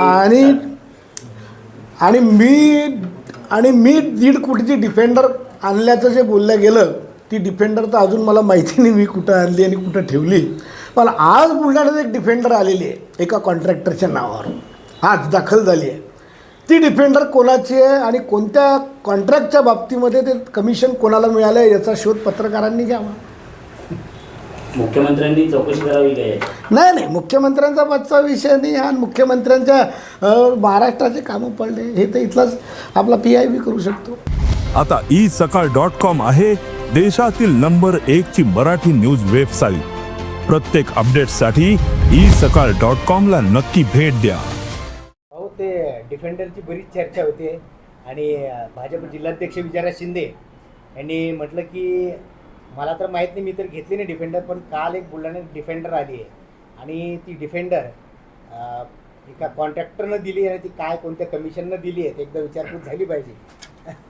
आणि आणि मी आणि मी दीड कोटीची डिफेंडर आणल्याचं जे बोललं गेलं ती डिफेंडर तर अजून मला माहिती नाही मी कुठं आणली आणि कुठं ठेवली. पण आज बुलढाण्यात एक डिफेंडर आलेली आहे एका कॉन्ट्रॅक्टरच्या नावावर. आज दाखल झाली आहे. ती डिफेंडर कोणाची आहे आणि कोणत्या कॉन्ट्रॅक्टच्या बाबतीमध्ये ते कमिशन कोणाला मिळालं आहे याचा शोध पत्रकारांनी घ्यावा. मुख्यमंत्र्यांनी चौकशी करावी काय? नाही नाही मुख्यमंत्र्यांचा पाचचा विषय नाही हा. मुख्यमंत्र्यांच्या महाराष्ट्राचे कामं पडले. हे तर इथलाच आपला पी आय बी करू शकतो. आता ई सकाळ डॉट कॉम आहे देशातील नंबर एक ची मराठी न्यूज वेबसाईट. प्रत्येक अपडेटसाठी ई सकाळ डॉट कॉम ला नक्की भेट द्या. अहो ते डिफेंडरची बरीच चर्चा होते. आणि भाजप जिल्हाध्यक्ष विजयराज शिंदे यांनी म्हटलं की मला तर माहीत नाही मी तर घेतली नाही डिफेंडर पण काल एक बुलढाण्यात डिफेंडर आली आहे. आणि ती डिफेंडर एका कॉन्ट्रॅक्टरनं दिली आणि ती काय कोणत्या कमिशननं दिली आहे एकदा विचारपूस झाली पाहिजे.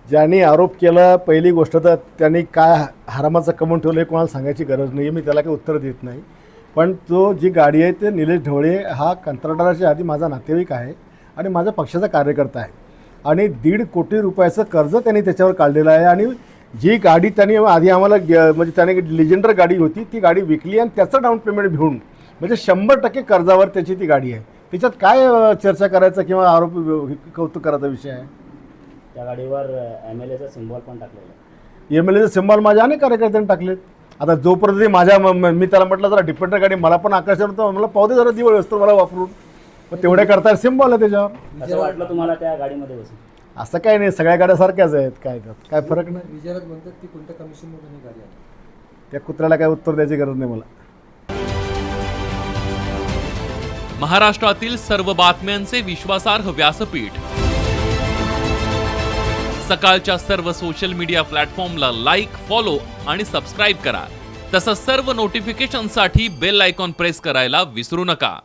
ज्यांनी आरोप केला पहिली गोष्ट तर त्यांनी काय हरामाचं कमवून ठेवलं हे कोणाला सांगायची गरज नाही मी त्याला काही उत्तर देत नाही. पण तो जी गाडी आहे ते निलेश ढवळे हा कंत्राटदाराच्या आधी माझा नातेवाईक आहे आणि माझा पक्षाचा कार्यकर्ता आहे. आणि दीड कोटी रुपयाचं कर्ज त्यांनी त्याच्यावर काढलेलं आहे आणि जी गाडी त्यांनी आधी आम्हाला म्हणजे त्याने लिजेंडर गाडी होती ती गाडी विकली आणि त्याचं डाऊन पेमेंट घेऊन म्हणजे शंभर टक्के कर्जावर त्याची ती गाडी आहे. त्याच्यात काय चर्चा करायचं किंवा आरोप कौतुक करायचा विषय आहे? त्या गाडीवर एम एल एचा सिम्बॉल पण टाकलेला आहे. एम एल एचे सिम्बॉल माझ्या अनेक कार्यकर्त्यांनी टाकलेत. आता जोपर्यंत माझ्या म- त्याला म्हटलं जरा डिपेंडर गाडी मला पण आकर्षण होतं मला दे जरा दिवळ असतो मला वापरून. मग तेवढ्या करता सिम्बॉल आहे त्याच्यावर. वाटलं तुम्हाला त्या गाडीमध्ये बसून? असं काही नाही सगळ्या गाड्या सारख्याच आहेत काय त्यात काय फरक नाही. विजयराज म्हणतात की कोणत्या कमिशनमधून ही गाडी आली? त्या कुत्र्याला काय उत्तर द्यायची गरज नाही मला. महाराष्ट्रातील सर्व बातम्यांचे विश्वासार्ह व्यासपीठ. सकाळच्या सर्व सोशल मीडिया प्लॅटफॉर्मला लाईक फॉलो आणि सबस्क्राईब करा. तसंच सर्व नोटिफिकेशनसाठी बेल आयकॉन प्रेस करायला विसरू नका.